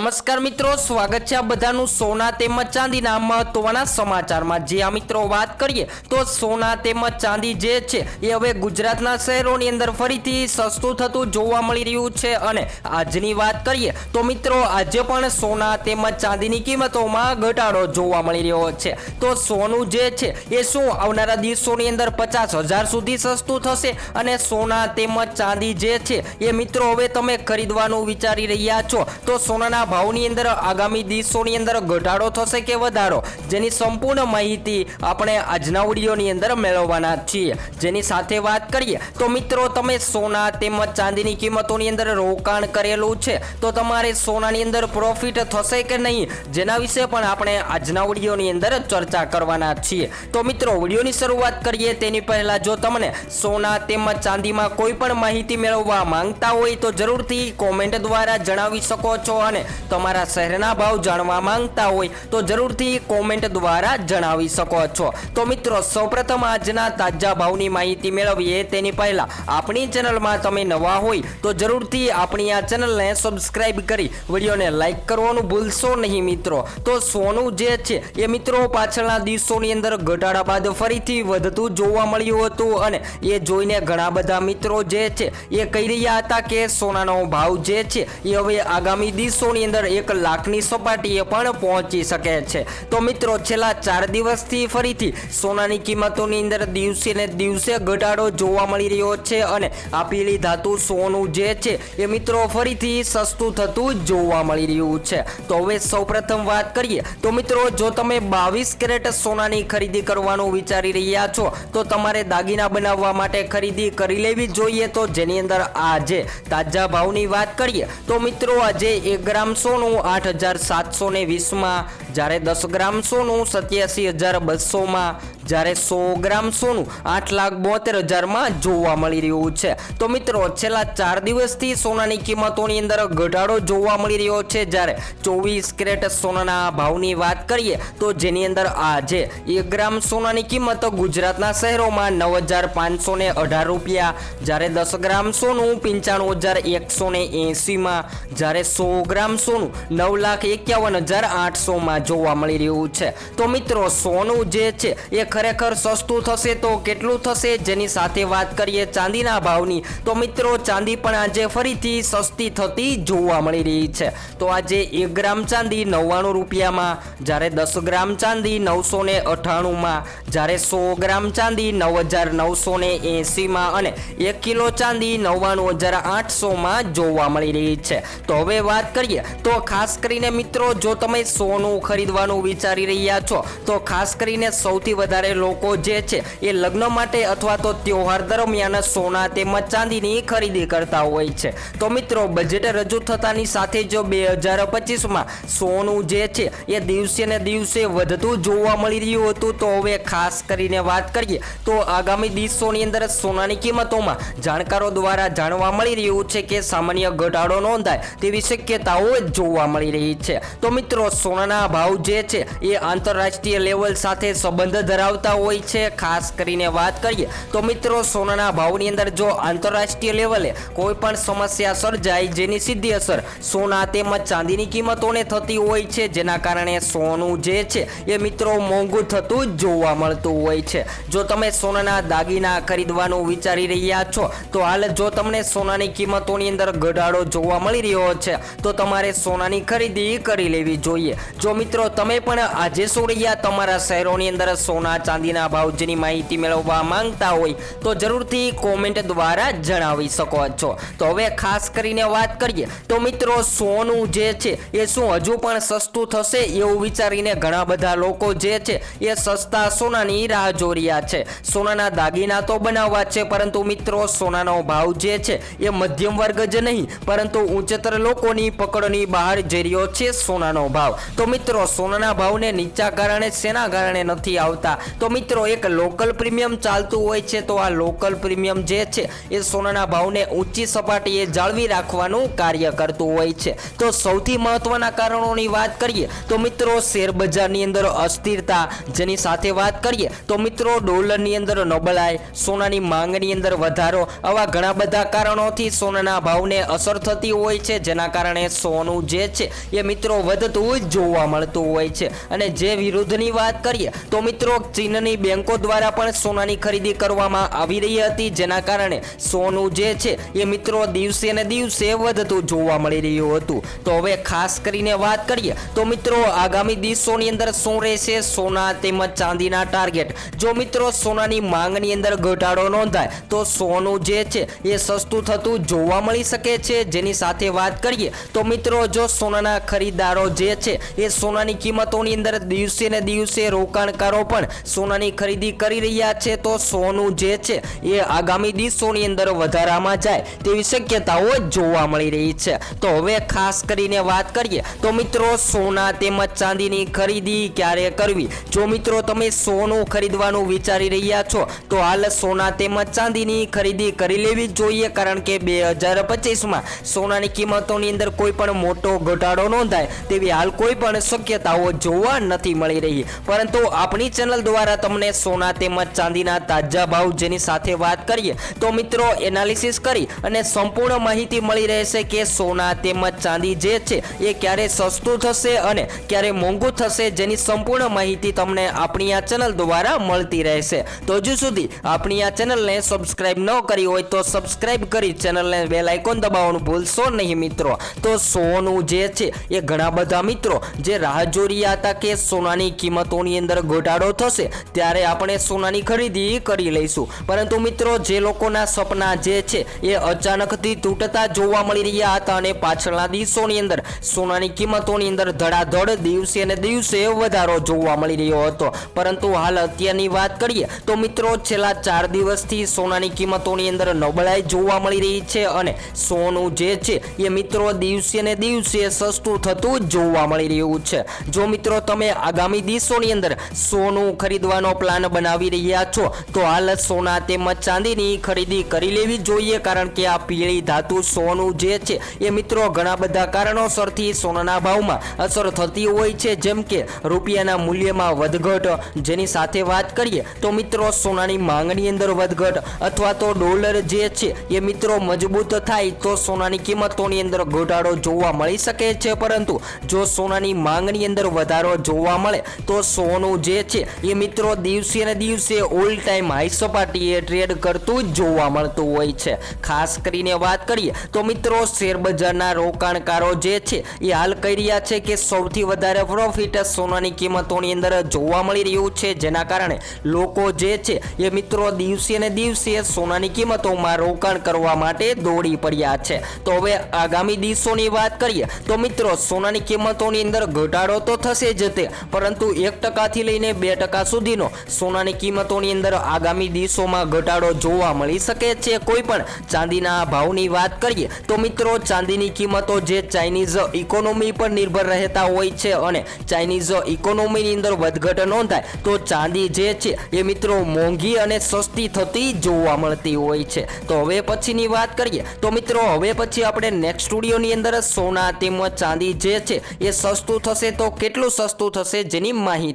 નમસ્કાર મિત્રો, સ્વાગત છે આ બધાનું સોના તેમજ ચાંદીના મહત્વના સમાચારમાં. જે આ મિત્રો વાત કરીએ, તો સોના તેમજ ચાંદી જે છે, એ હવે ગુજરાતના શહેરોની અંદર ફરીથી સસ્તું થતું જોવા મળી રહ્યું છે. અને આજની વાત કરીએ, તો મિત્રો, આજે પણ સોના તેમજ ચાંદીની કિંમતોમાં ઘટાડો જોવા મળી રહ્યો છે. તો સોનું જે છે, એ શું આવનારા દિવસોની અંદર પચાસ હજાર સુધી સસ્તું થશે? અને સોના તેમજ ચાંદી જે છે, એ મિત્રો, હવે તમે ખરીદવાનું વિચારી રહ્યા છો. તો સોનાના ભાવની અંદર આગામી દિવસોની અંદર ઘટાડો થશે કે વધારો, જેની સંપૂર્ણ માહિતી આપણે આજના વિડીયોની અંદર મેળવવાના છીએ. જેની સાથે વાત કરીએ, તો મિત્રો તમે સોના તેમજ ચાંદીની કિંમતોની અંદર રોકાણ કરેલું છે. તો તમારે સોનાની અંદર પ્રોફિટ થશે કે નહીં, જેના વિશે પણ આપણે આજના વિડીયોની અંદર ચર્ચા કરવાના છીએ. તો મિત્રો વિડીયોની શરૂઆત કરીએ તેની પહેલાં જો તમને સોના તેમજ ચાંદીમાં કોઈ પણ માહિતી મેળવવા માંગતા હોય તો જરૂરથી કોમેન્ટ દ્વારા જણાવી શકો છો અને તમારા શહેરના ભાવ જાણવા માંગતા હોય તો જરૂરથી કોમેન્ટ દ્વારા જણાવી શકો છો. તો મિત્રો, સૌપ્રથમ આજના તાજા ભાવની માહિતી મેળવીએ. તેની પહેલા આપણી ચેનલમાં તમે નવા હોય તો જરૂરથી આપણી આ ચેનલને સબસ્ક્રાઇબ કરી વિડીયોને લાઇક કરવાનું ભૂલશો નહીં મિત્રો. તો સોનું જે છે એ મિત્રો પાછળના દિવસોની અંદર ઘટાડા બાદ ફરીથી વધતું જોવા મળ્યું હતું અને એ જોઈને ઘણા બધા મિત્રો જે છે એ કહી રહ્યા હતા કે સોનાનો ભાવ જે છે એ હવે આગામી દિવસોની અંદર એક લાખની સપાટીએ પણ પહોંચી શકે છે. તો મિત્રો, છેલ્લા ચાર દિવસથી ફરીથી સોનાની કિંમતોની અંદર દિવસે ને દિવસે ઘટાડો જોવા મળી રહ્યો છે અને આ પીળી ધાતુ સોનું જે છે એ મિત્રો ફરીથી સસ્તું થતું જોવા મળી રહ્યું છે. તો હવે સૌપ્રથમ વાત કરીએ, તો મિત્રો, જો તમે બાવીસ કેરેટ સોનાની ખરીદી કરવાનું વિચારી રહ્યા છો, તો તમારે દાગીના બનાવવા માટે ખરીદી કરી લેવી જોઈએ. તો જેની અંદર આજે તાજા ભાવની વાત કરીએ, તો મિત્રો, આજે એક ગ્રામ સોનું, આઠ હજાર સાતસો ને વીસમાં જ્યારે દસ ગ્રામ સોનું, સત્યાસી હજાર બસોમાં જ્યારે સો ગ્રામ સોનું, આઠ લાખ બોતેર હજારમાં જોવા મળી રહ્યું છે. તો મિત્રો, છેલ્લા ચાર દિવસથી સોનાની કિંમતોની અંદર ઘટાડો જોવા મળી રહ્યો છે. જ્યારે ચોવીસ કેરેટ સોનાના ભાવની વાત કરીએ, તો જેની અંદર આજે એક ગ્રામ સોનાની કિંમત ગુજરાતના શહેરોમાં નવ હજાર પાંચસો ને અઢાર રૂપિયા, જ્યારે દસ ગ્રામ સોનું પંચાણું હજાર એકસો ને એંસીમાં, જ્યારે સો ગ્રામ સોનું નવ લાખ એકાવન હજાર આઠસોમાં જોવા મળી રહ્યું છે. તો મિત્રો, સોનું જે છે, એ ખરેખર સસ્તું થશે તો કેટલું થશે? જેની સાથે વાત કરીએ ચાંદીના ભાવની, તો મિત્રો, ચાંદી પણ આજે ફરીથી સસ્તી થતી જોવા મળી રહી છે. તો આજે એક ગ્રામ ચાંદી નવ્વાણું રૂપિયામાં, જ્યારે દસ ગ્રામ ચાંદી નવસો ને અઠાણુંમાં જ્યારે સો ગ્રામ ચાંદી નવ હજાર નવસો ને એંસીમાં અને એક કિલો ચાંદી નવ્વાણું હજાર આઠસોમાં જોવા મળી રહી છે. તો હવે વાત કરીએ, તો ખાસ કરીને મિત્રો, જો તમે સોનું ખરીદવાનું વિચારી રહ્યા છો, તો ખાસ કરીને સૌથી વધારે લોકો જે છે, એ લગ્ન માટે અથવા તો તહેવાર દરમિયાન સોના તેમજ ચાંદીની ખરીદી કરતા હોય છે. તો મિત્રો બજેટ રજૂ થતાની સાથે જો બે હજાર પચીસમાં સોનું જે છે, એ દિવસે ને દિવસે વધતું જોવા મળી રહ્યું હતું, તો હવે ખાસ કરીને વાત કરીએ, તો આગામી દિવસોની અંદર સોનાની કિંમતોમાં જાણકારો દ્વારા જાણવા મળી રહ્યું છે કે સામાન્ય ઘટાડો નોંધાય તેવી શક્યતાઓ જોવા મળી રહી છે. તો મિત્રો, સોનાના ભાવ જે છે, એ આંતરરાષ્ટ્રીય લેવલ સાથે સંબંધ ધરાવતા હોય છે. ખાસ કરીને વાત કરીએ, તો મિત્રો, સોનાના ભાવની અંદર જો આંતરરાષ્ટ્રીય લેવલે કોઈ પણ સમસ્યા સર્જાય, જેની સીધી અસર સોના તેમજ ચાંદીની કિંમતોને થતી હોય છે. જેના કારણે સોનું જે છે, એ મિત્રો, મોંઘું થતું જોવા મળતું હોય છે. જો તમે સોનાના દાગીના ખરીદવાનું વિચારી રહ્યા છો, તો હાલ જો તમને સોનાની કિંમતોની અંદર ઘટાડો જોવા મળી રહ્યો છે, તો તમારે સોનાની ખરીદી કરી લેવી જોઈએ. જો મિત્રો, તમે પણ આજે શું તમારા શહેરોની અંદર સોના ચાંદીના ભાવ જેની માહિતી મેળવવા માંગતા હોય, તો જરૂરથી કોમેન્ટ દ્વારા જણાવી શકો છો. તો હવે ખાસ કરીને વાત કરીએ, તો મિત્રો, સોનું જે છે, એ શું હજુ પણ સસ્તું થશે એવું વિચારીને ઘણા બધા લોકો જે છે, એ સસ્તા સોનાની રાહ જોઈ રહ્યા છે. સોનાના દાગીના તો બનાવવા છે, પરંતુ મિત્રો, સોનાનો ભાવ જે છે, એ મધ્યમ વર્ગ જ નહીં, પરંતુ ઉચ્ચતર લોકોની પકડની બહાર જઈ રહ્યો છે સોનાનો ભાવ. તો મિત્રો, સોનાના ભાવને નીચા કારણે, શેના કારણે નથી આવતા? તો મિત્રો, એક લોકલ પ્રીમિયમ ચાલતું હોય છે, તો આ લોકલ પ્રીમિયમ જે છે, એ સોનાના ભાવને ઊંચી સપાટીએ જાળવી રાખવાનું કાર્ય કરતું હોય છે. તો સૌથી મહત્વના કારણોની વાત કરીએ, તો મિત્રો, શેર બજારની અંદર અસ્થિરતા. જેની સાથે વાત કરીએ, તો મિત્રો, ડોલરની અંદર નબળાઈ, સોનાની માંગની અંદર વધારો. આવા ઘણા બધા કારણોથી સોનાના ભાવને અસર થતી હોય છે, જેના કારણે સોનું જે છે એ મિત્રો વધતું જ જોવા મળતું હોય છે. અને જે વિરુદ્ધની વાત કરીએ, તો મિત્રો ચીનની બેંકો દ્વારા પણ સોનાની ખરીદી કરવામાં આવી રહી હતી. જેના કારણે સોનું જે છે એ મિત્રો દિવસે ને દિવસે વધતું જોવા મળી રહ્યું હતું. તો હવે ખાસ કરીને વાત કરીએ, તો મિત્રો આગામી દિવસોની અંદર શું રહેશે? સોના તેમજ ચાંદીના ટાર્ગેટ જો મિત્રો સોનાની માંગની અંદર ઘટાડો નોંધાય, તો સોનું જે છે એ સસ્તું થતું જોવા મળી શકે છે. જેની સાથે વાત કરીએ, તો મિત્રો જો સોનાના ખરીદદારો જે છે, એ સોનાની કિંમતોની અંદર દિવસે ને દિવસે રોકાણકારો પણ સોનાની ખરીદી કરી રહ્યા છે, તો સોનું જે છે, એ આગામી દિવસોની અંદર વધારામાં જાય તેવી શક્યતાઓ જોવા મળી રહી છે. તો હવે ખાસ કરીને વાત કરીએ, તો મિત્રો સોના તેમજ ચાંદીની ખરીદી ક્યારે કરવી? જો મિત્રો તમે સોનું ખરીદવાનું વિચારી રહ્યા છો, તો હાલ સોના તેમજ ચાંદીની ખરીદી કરી લેવી જોઈએ, કારણ કે બે હજાર પચીસમાં સોનાની કિંમતોની અંદર કોઈ પણ મોટો ઘટાડો નોંધાય તેવી હાલ કોઈ પણ શક્યતાઓ જોવા નથી મળી રહી. પરંતુ આપણી ચેનલ દ્વારા તમને સોના તેમજ ચાંદીના તાજા ભાવ જેની સાથે વાત કરીએ, તો મિત્રો એનાલિસિસ કરી અને સંપૂર્ણ માહિતી મળી રહેશે કે સોના તેમજ ચાંદી જે છે, એ ક્યારે સસ્તું થશે અને ક્યારે મોંઘું થશે જેની સંપૂર્ણ માહિતી તમને આપણી આ ચેનલ દ્વારા મળતી રહેશે. તો હજુ સુધી આપણી આ ચેનલને સબસ્ક્રાઇબ ન કરી હોય તો સબસ્ક્રાઇબ કરી ચેનલને બેલ આઇકોન દબાવવાનું ભૂલશો નહીં મિત્રો. તો સોનું જે છે એ ઘણા બધા મિત્રો જે રાહ જોઈ હતા કે સોનાની કિંમતોની અંદર ઘટાડો થશે, ત્યારે આપણે સોનાની ખરીદી કરી લઈશું. પરંતુ મિત્રો, જે લોકોના સપના જે છે એ અચાનકથી તૂટતા જોવા મળી રહ્યા હતા અને પાછળના દિવસોની અંદર સોનાની કિંમતોની અંદર ધડાધડ દિવસે ને દિવસે વધારો જોવા મળી રહ્યો હતો. પરંતુ હાલ અત્યારની વાત કરીએ, તો મિત્રો, છેલ્લા ચાર દિવસથી સોનાની કિંમતોની અંદર નબળાઈ જોવા મળી રહી છે અને સોનું જે છે એ મિત્રો, દિવસે ને દિવસે સસ્તું થતું જોવા મળી રહ્યું છે. જો મિત્રો તમે આગામી દિવસોની અંદર સોનું ખરીદવાનો પ્લાન બનાવી રહ્યા છો, તો હાલ સોના તેમજ ચાંદીની ખરીદી કરી લેવી જોઈએ, કારણ કે આ પીળી ધાતુ સોનું જે છે, એ મિત્રો ઘણા બધા કારણોસરથી સોનાના ભાવમાં અસર થતી હોય છે. જેમ કે રૂપિયાના મૂલ્યમાં વધઘટ, જેની સાથે વાત કરીએ, તો મિત્રો સોનાની માંગની અંદર વધઘટ અથવા તો ડોલર જે છે, એ મિત્રો મજબૂત થાય તો સોનાની કિંમતોની અંદર ઘટાડો જોવા મળી શકે છે, પરંતુ જો સોનાની માંગની અંદર વધારો જોવા મળે, તો સોનું જે છે એ મિત્રો દિવસે ને દિવસે ઓલ ટાઈમ હાઈ સપાટીએ ટ્રેડ કરતું જોવા મળતું હોય છે. ખાસ કરીને વાત કરીએ, તો મિત્રો શેર બજારના રોકાણકારો જે છે એ હાલ કહી રહ્યા છે કે સૌથી વધારે પ્રોફિટ સોનાની કિંમતોની અંદર જોવા મળી રહ્યું છે, જેના કારણે લોકો જે છે એ મિત્રો દિવસે ને દિવસે સોનાની કિંમતોમાં રોકાણ કરવા માટે દોડી પડ્યા છે. તો હવે આગામી દિવસોની વાત કરીએ તો મિત્રો, સોનાની કિંમતોની અંદર ઘટાડો તો થશે જ તે, પરંતુ એક ટકાથી લઈને બે ટકા સુધીનો સોનાની કિંમતોની અંદર આગામી દિવસોમાં ઘટાડો જોવા મળી શકે છે કોઈ પણ. ચાંદીના ભાવની વાત કરીએ, તો મિત્રો, ચાંદીની કિંમતો જે ચાઇનીઝ ઇકોનોમી પર નિર્ભર રહેતા હોય છે અને ચાઇનીઝ ઇકોનોમીની અંદર વધઘટ નોંધાય, તો ચાંદી જે છે એ મિત્રો મોંઘી અને સસ્તી થતી જોવા મળતી હોય છે. તો હવે પછીની વાત કરીએ. તો મિત્રો, હવે પછી આપણે નેક્સ્ટ સ્ટુડિયોની અંદર સોના તેમજ ચાંદી જે છે એ સસ્તું થશે તો કેટલું સસ્તું થશે જેની માહિતી